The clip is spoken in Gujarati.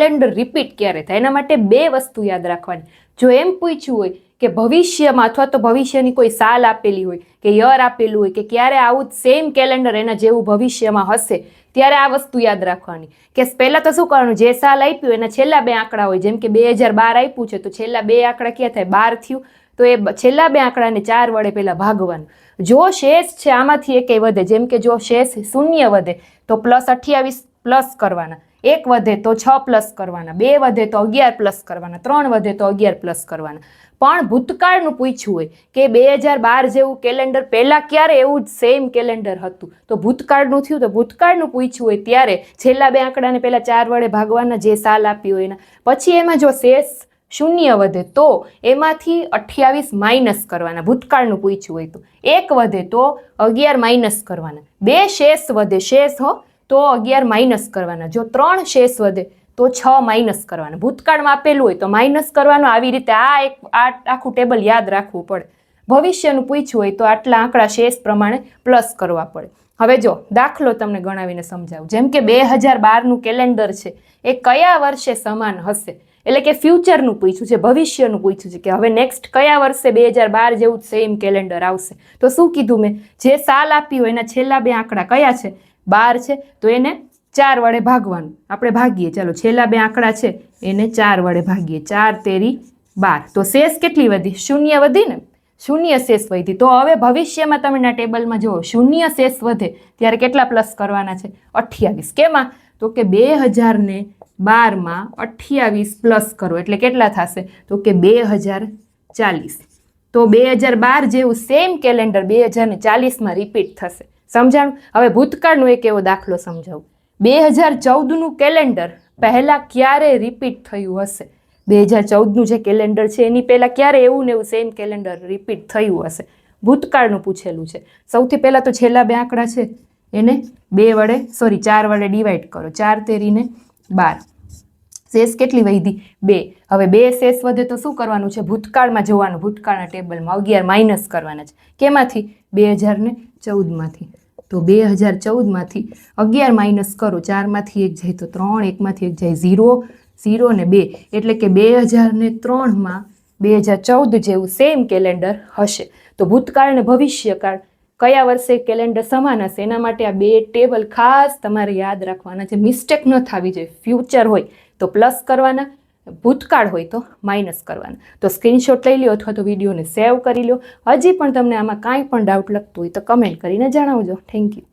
કેલેન્ડર રિપીટ ક્યારે થાય? એના માટે બે વસ્તુ યાદ રાખવાની. જો એમ પૂછ્યું હોય કે ભવિષ્યમાં અથવા તો ભવિષ્યની કોઈ સાલ આપેલી હોય, કે યર આપેલું હોય, કે ક્યારે આવું સેમ કેલેન્ડર એના જેવું ભવિષ્યમાં હશે, ત્યારે આ વસ્તુ યાદ રાખવાની. કે પહેલાં તો શું કરવાનું? જે સાલ આપ્યું, એના છેલ્લા બે આંકડા હોય, જેમ કે બે હજાર બાર આપ્યું છે, તો છેલ્લા બે આંકડા ક્યાં થાય? બાર થયું. તો એ છેલ્લા બે આંકડાને ચાર વડે પહેલાં ભાગવાનું. જો શેષ છે, આમાંથી એકે વધે. જેમ કે જો શેષ શૂન્ય વધે, તો પ્લસ અઠ્યાવીસ પ્લસ કરવાના. એક વધે તો છ પ્લસ કરવાના, બે વધે તો અગિયાર પ્લસ કરવાના, ત્રણ વધે તો અગિયાર પ્લસ કરવાના. પણ ભૂતકાળનું પૂછ્યું હોય કે બે હજાર બાર જેવું કેલેન્ડર પહેલાં ક્યારે એવું જ સેમ કેલેન્ડર હતું? તો ભૂતકાળનું થયું તો ભૂતકાળનું પૂછ્યું હોય ત્યારે છેલ્લા બે આંકડાને પહેલાં ચાર વડે ભાગવાના જે સાલ આપ્યું હોય એના. પછી એમાં જો શેષ શૂન્ય વધે તો એમાંથી અઠ્યાવીસ માઇનસ કરવાના, ભૂતકાળનું પૂછ્યું હોય તો. એક વધે તો અગિયાર માઇનસ કરવાના. બે શેષ વધે, શેષ હો તો અગિયાર માઇનસ કરવાના. જો ત્રણ શેષ વધે, તો છ માઇનસ કરવાના. ભૂતકાળમાં આપેલું હોય તો માઇનસ કરવાનું. આવી રીતે આ એક, આ આખું ટેબલ યાદ રાખવું પડે. ભવિષ્યનું પૂછ્યું હોય તો આટલા આંકડા શેષ પ્રમાણે પ્લસ કરવા પડે. હવે જો, દાખલો તમને ગણાવીને સમજાવું. જેમ કે બે હજાર બારનું કેલેન્ડર છે, એ કયા વર્ષે સમાન હશે? એટલે કે ફ્યુચરનું પૂછ્યું છે, ભવિષ્યનું પૂછ્યું છે કે હવે નેક્સ્ટ કયા વર્ષે બે હજાર બાર જેવું સેમ કેલેન્ડર આવશે? તો શું કીધું મેં? જે સાલ આપ્યું હોય એના છેલ્લા બે આંકડા કયા છે? બાર છે, તો એને ચાર વડે ભાગવાનું. આપણે ભાગીએ. ચાલો, છેલ્લા બે આંકડા છે. એને ચાર વડે ભાગીએ. ચાર તેરી બાર. તો શેષ કેટલી વધી? શૂન્ય વધી ને? શૂન્ય શેષ વધી. તો હવે ભવિષ્યમાં તમે ના ટેબલમાં જુઓ. શૂન્ય શેષ વધે. ત્યારે કેટલા પ્લસ કરવાના છે? અઠ્યાવીસ. કેમાં? તો કે બે હજારને બારમાં અઠ્યાવીસ પ્લસ કરો. એટલે કેટલા થશે? તો કે બે હજાર ચાલીસ. તો બે હજાર બાર જેવું સેમ કેલેન્ડર બે હજાર ચાલીસમાં રિપીટ થશે. સમજાણું? હવે ભૂતકાળનો એક એવો દાખલો સમજાવું. બે હજાર ચૌદનું કેલેન્ડર પહેલાં ક્યારે રિપીટ થયું હશે? બે હજાર ચૌદનું જે કેલેન્ડર છે, એની પહેલાં ક્યારે એવું ને એવું સેમ કેલેન્ડર રિપીટ થયું હશે? ભૂતકાળનું પૂછેલું છે. સૌથી પહેલાં તો છેલ્લા બે આંકડા છે. એને બે વડે સોરી ચાર વડે ડિવાઈડ કરો. ચાર તેરીને બાર. શેષ કેટલી વધી? બે. હવે બે શેષ વધે તો શું કરવાનું છે? ભૂતકાળમાં જોવાનું. ભૂતકાળના ટેબલમાં અગિયાર માઇનસ કરવાના છે. કેમાંથી? બે હજાર ને ચૌદમાંથી. તો બે હજાર ચૌદમાંથી અગિયાર માઇનસ કરો, ચારમાંથી એક જાય તો ત્રણ, એકમાંથી એક જાય ઝીરો ઝીરો ને બે. એટલે કે બે હજાર ને ત્રણમાં બે હજાર ચૌદ જેવું સેમ કેલેન્ડર હશે. તો ભૂતકાળ ને ભવિષ્યકાળ કયા વર્ષે કેલેન્ડર સમાન હશે? એના માટે આ બે ટેબલ ખાસ તમારે યાદ રાખવાના છે. મિસ્ટેક ન થવી જોઈએ. ફ્યુચર હોય તો પ્લસ કરવાના. ભૂતકાળ હોય તો માઇનસ કરવાના. તો સ્ક્રીનશોટ લઈ લો અથવા તો વિડીયોને સેવ કરી લો હજી પણ તમને આમાં કાંઈ પણ ડાઉટ લગતું હોય તો કમેન્ટ કરીને જણાવજો. Thank you